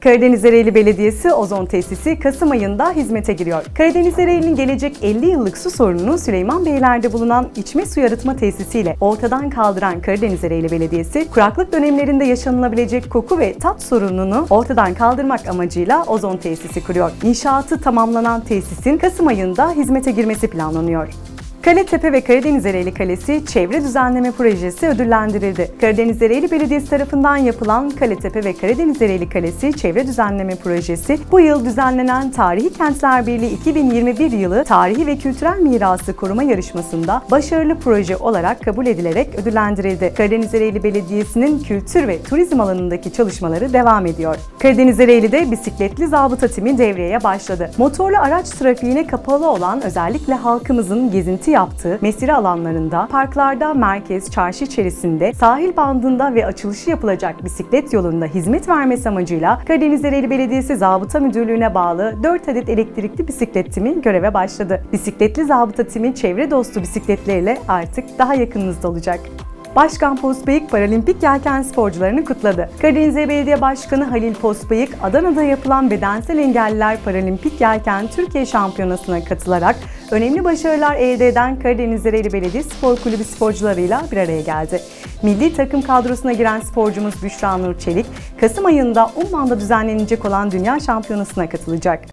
Karadeniz Ereğli Belediyesi ozon tesisi Kasım ayında hizmete giriyor. Karadeniz Ereğli'nin gelecek 50 yıllık su sorununu Süleyman Beyler'de bulunan içme su arıtma tesisiyle ortadan kaldıran Karadeniz Ereğli Belediyesi, kuraklık dönemlerinde yaşanılabilecek koku ve tat sorununu ortadan kaldırmak amacıyla ozon tesisi kuruyor. İnşaatı tamamlanan tesisin Kasım ayında hizmete girmesi planlanıyor. Kaletepe ve Karadeniz Ereğli Kalesi Çevre Düzenleme Projesi ödüllendirildi. Karadeniz Ereğli Belediyesi tarafından yapılan Kaletepe ve Karadeniz Ereğli Kalesi Çevre Düzenleme Projesi bu yıl düzenlenen Tarihi Kentler Birliği 2021 yılı Tarihi ve Kültürel Mirası Koruma Yarışması'nda başarılı proje olarak kabul edilerek ödüllendirildi. Karadeniz Ereğli Belediyesi'nin kültür ve turizm alanındaki çalışmaları devam ediyor. Karadeniz Ereğli'de bisikletli zabıta timi devreye başladı. Motorlu araç trafiğine kapalı olan özellikle halkımızın gezinti yaptığı mesire alanlarında, parklarda, merkez, çarşı içerisinde, sahil bandında ve açılışı yapılacak bisiklet yolunda hizmet vermesi amacıyla Karadeniz Ereğli Belediyesi Zabıta Müdürlüğü'ne bağlı 4 adet elektrikli bisiklet timi göreve başladı. Bisikletli zabıta timi çevre dostu bisikletleriyle artık daha yakınınızda olacak. Başkan Postbayık paralimpik yelken sporcularını kutladı. Karadeniz Belediye Başkanı Halil Postbayık, Adana'da yapılan bedensel engelliler paralimpik yelken Türkiye Şampiyonası'na katılarak önemli başarılar elde eden Karadeniz Ereğli Belediye Spor Kulübü sporcularıyla bir araya geldi. Milli takım kadrosuna giren sporcumuz Büşra Nur Çelik, Kasım ayında Umman'da düzenlenecek olan Dünya Şampiyonası'na katılacak.